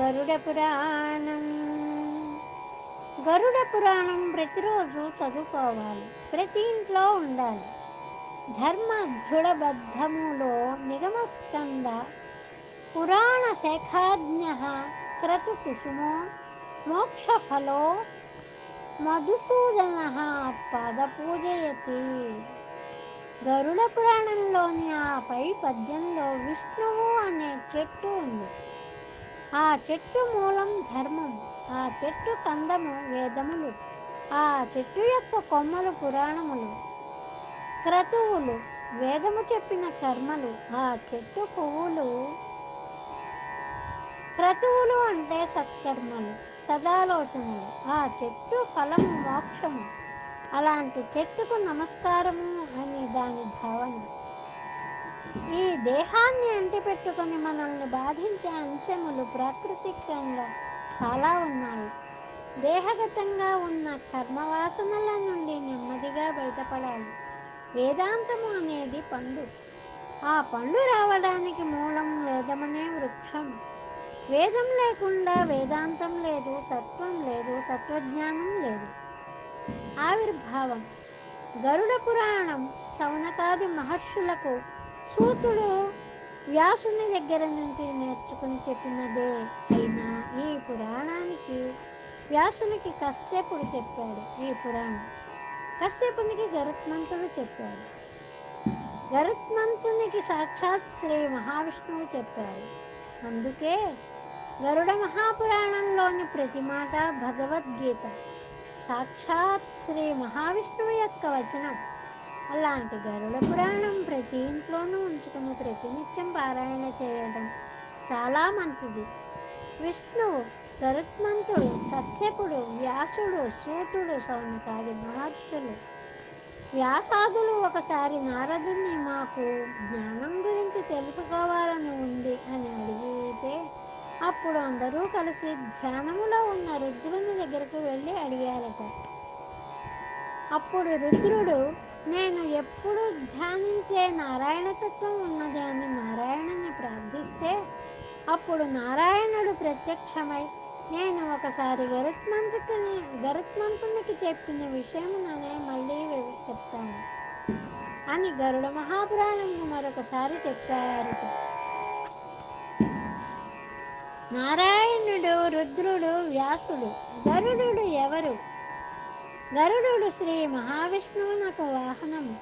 గరుడ పురాణం. గరుడ పురాణం ప్రతిరోజు చదువుకోవాలి. ప్రతి ఇంట్లో ఉండాలి. ధర్మ దృఢబద్ధములో నిగమస్కంద పురాణ శేఖాజ్ఞ క్రతు కుసుమో మోక్షఫలో మధుసూదన పాదపూజయతి గరుడ పురాణంలోని ఆ పై పద్యంలో విష్ణువు అనే చెట్టు ఉంది. ఆ చెట్టు మూలం ధర్మం ఆ చెట్టు కందము వేదములు ఆ చెట్టు యొక్క కొమ్మలు పురాణములు. క్రతువులు వేదము చెప్పిన కర్మలు ఆ చెట్టు పువ్వులు. క్రతువులు అంటే సత్కర్మలు సదాలోచనలు ఆ చెట్టు ఫలము మోక్షము. అలాంటి చెట్టుకు నమస్కారము అని దాని భావన. ఈ దేహాన్ని పెట్టుకొని మనల్ని బాధించే అంశములు ప్రాకృతికంగా చాలా ఉన్నాయి. దేహగతంగా ఉన్న కర్మవాసనల నుండి నెమ్మదిగా బయటపడాలి. వేదాంతము అనేది పండు. ఆ పండు రావడానికి మూలం వేదమనే వృక్షం. వేదం లేకుండా వేదాంతం లేదు తత్వం లేదు తత్వజ్ఞానం లేదు. ఆవిర్భావం. గరుడ పురాణం సౌనకాది మహర్షులకు సూతుడు వ్యాసుని దగ్గర నుంచి నేర్చుకుని చెప్పినదే అయినా ఈ పురాణానికి వ్యాసునికి కశ్యపుడు చెప్పాడు ఈ పురాణం. కశ్యపునికి గరుత్మంతుడు చెప్పాడు. గరుత్మంతునికి సాక్షాత్ శ్రీ మహావిష్ణువు చెప్పారు అందుకే గరుడ మహాపురాణంలోని ప్రతి మాట భగవద్గీత. సాక్షాత్ శ్రీ మహావిష్ణువు యొక్క వచనం. అలాంటి గరుడ పురాణం ప్రతి ఇంట్లోనూ ఉంచుకుని ప్రతినిత్యం పారాయణ చేయడం చాలా మంచిది. విష్ణువు గరుత్మంతుడు కశ్యపుడు వ్యాసుడు సూతుడు సౌనకాది మహర్షులు. వ్యాసాదులు ఒకసారి నారదుని మాకు జ్ఞానం గురించి తెలుసుకోవాలని ఉంది అని అడిగితే అప్పుడు అందరూ కలిసి ధ్యానములో ఉన్న రుద్రుని దగ్గరకు వెళ్ళి అడిగారట. అప్పుడు రుద్రుడు నేను ఎప్పుడు ధ్యానించే నారాయణతత్వం ఉన్నదాన్ని ఉన్నది అని నారాయణుని ప్రార్థిస్తే అప్పుడు నారాయణుడు ప్రత్యక్షమై నేను ఒకసారి గరుత్మంతుకి గరుత్మంతునికి చెప్పిన విషయముననే మళ్ళీ చెప్తాను అని గరుడ మహాపురాణంను మరొకసారి చెప్పారు. నారాయణుడు రుద్రుడు వ్యాసుడు గరుడు ఎవరు? గరుడు శ్రీ మహావిష్ణువునకు వాహనం.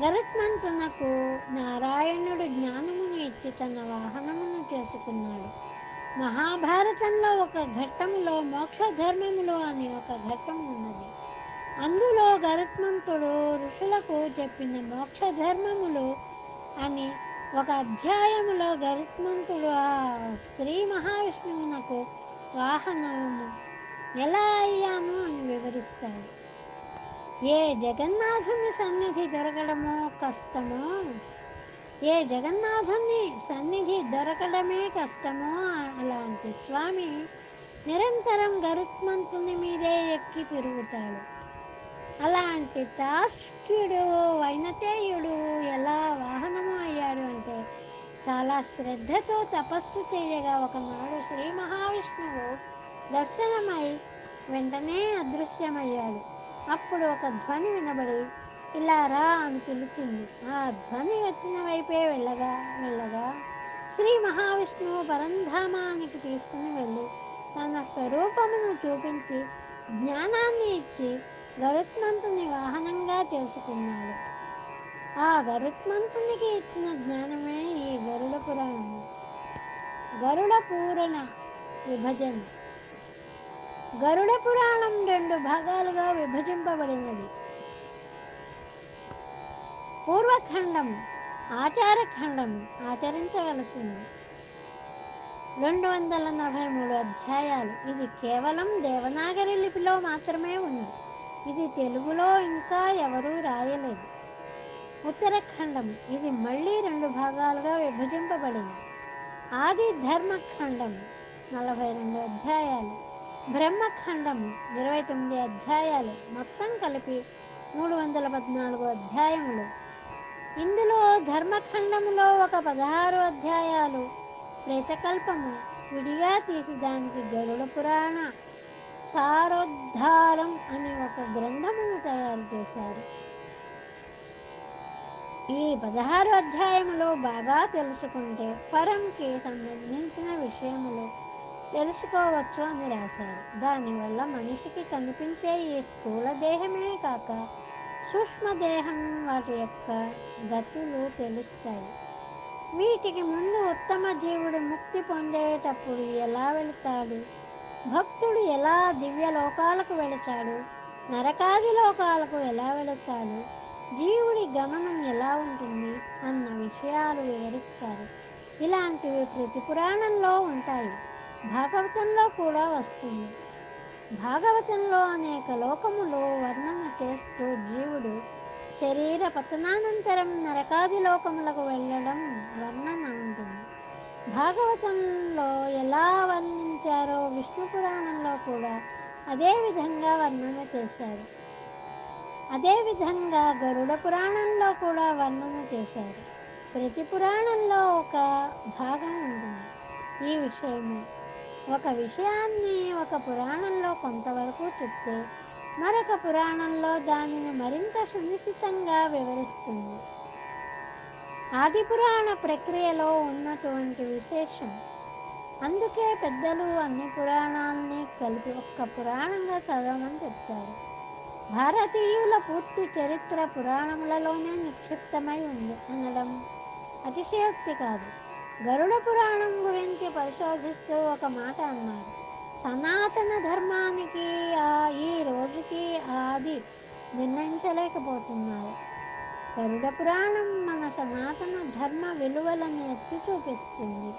గరుత్మంతునకు నారాయణుడు జ్ఞానమును ఇచ్చి తన వాహనమును చేసుకున్నాడు. మహాభారతంలో ఒక ఘట్టములో మోక్ష ధర్మములు అని ఒక ఘట్టం ఉన్నది. అందులో గరుత్మంతుడు ఋషులకు చెప్పిన మోక్ష ధర్మములు అని ఒక అధ్యాయములో గరుత్మంతుడు ఆ శ్రీ మహావిష్ణువునకు వాహనము ఎలా అయ్యాను అని వివరిస్తాడు ఏ జగన్నాథుని సన్నిధి దొరకడమో కష్టమో? ఏ జగన్నాథుని సన్నిధి దొరకడమే కష్టమో? అలాంటి స్వామి నిరంతరం గరుత్మంతుని మీదే ఎక్కి తిరుగుతాడు. అలాంటి తాష్క్యుడు వైనతేయుడు ఎలా వాహనము అయ్యాడు అంటే చాలా శ్రద్ధతో తపస్సు చేయగా ఒకనాడు శ్రీ మహావిష్ణువు దర్శనమై వెంటనే అదృశ్యమయ్యాడు. అప్పుడు ఒక ధ్వని వినబడి ఇలా రా అని పిలిచింది. ఆ ధ్వని వచ్చిన వైపే వెళ్ళగా వెళ్ళగా శ్రీ మహావిష్ణువు పరంధామానికి తీసుకుని వెళ్ళి తన స్వరూపమును చూపించి జ్ఞానాన్ని ఇచ్చి గరుత్మంతుని వాహనంగా చేసుకున్నాడు. ఆ గరుత్మంతునికి ఇచ్చిన జ్ఞానమే ఈ గరుడ పురాణం. గరుడ పూరణ విభజన. గరుడ పురాణం రెండు భాగాలుగా విభజింపబడినది. పూర్వఖండం ఆచారఖండం ఆచరించవలసింది. రెండు వందల నలభై మూడు అధ్యాయాలు. ఇది కేవలం దేవనాగరి లిపిలో మాత్రమే ఉంది. ఇది తెలుగులో ఇంకా ఎవరూ రాయలేదు. ఉత్తరఖండం ఇది మళ్ళీ రెండు భాగాలుగా విభజింపబడింది. ఆది ధర్మఖండం నలభై రెండు అధ్యాయాలు. బ్రహ్మఖండం ఇరవై తొమ్మిది అధ్యాయాలు మొత్తం కలిపి మూడు వందల పద్నాలుగు అధ్యాయములు. ఇందులో ధర్మఖండములో ఒక పదహారు అధ్యాయాలు ప్రేతకల్పము విడిగా తీసి దానికి గరుడ పురాణ సారోద్ధారం అని ఒక గ్రంథమును తయారు చేశారు. ఈ పదహారు అధ్యాయములు బాగా తెలుసుకుంటే పరంకి సంబంధించిన విషయములు తెలుసుకోవచ్చు అని రాశారు. దానివల్ల మనిషికి కనిపించే ఈ స్థూల దేహమే కాక సూక్ష్మదేహం వాటి యొక్క గతులు తెలుస్తాయి. వీటికి ముందు ఉత్తమ జీవుడు ముక్తి పొందేటప్పుడు ఎలా వెళతాడు? భక్తుడు ఎలా దివ్య లోకాలకు వెళతాడు? నరకాది లోకాలకు ఎలా వెళతాడు? జీవుడి గమనం ఎలా ఉంటుంది? అన్న విషయాలు వివరిస్తారు. ఇలాంటివి ప్రతి పురాణంలో ఉంటాయి. భాగవతంలో కూడా వస్తుంది. భాగవతంలో అనేక లోకములు వర్ణన చేస్తూ జీవుడు శరీర పతనానంతరం నరకాది లోకములకు వెళ్ళడం వర్ణన ఉంటుంది. భాగవతంలో ఎలా వర్ణించారో విష్ణు పురాణంలో కూడా అదే విధంగా వర్ణన చేశారు. అదేవిధంగా గరుడ పురాణంలో కూడా వర్ణన చేశారు. ప్రతి పురాణంలో ఒక భాగం ఉంటుంది ఈ విషయమే. ఒక విషయాన్ని ఒక పురాణంలో కొంతవరకు చెప్తే మరొక పురాణంలో దానిని మరింత సునిశ్చితంగా వివరిస్తుంది. ఆది పురాణ ప్రక్రియలో ఉన్నటువంటి విశేషం. అందుకే పెద్దలు అన్ని పురాణాలని కలిపి ఒక్క పురాణంగా చదవమని చెప్తారు. భారతీయుల పూర్తి చరిత్ర పురాణములలోనే నిక్షిప్తమై ఉంది అనడం అతిశయోక్తి కాదు. గరుడ పురాణం గురించి పరిశోధిస్తూ ఒక మాట అన్నారు. సనాతన ధర్మానికి ఆ ఈ రోజుకి ఆది నిర్ణయించలేకపోతున్నారు. గరుడ పురాణం మన సనాతన ధర్మ విలువలను ఎత్తి చూపిస్తుంది.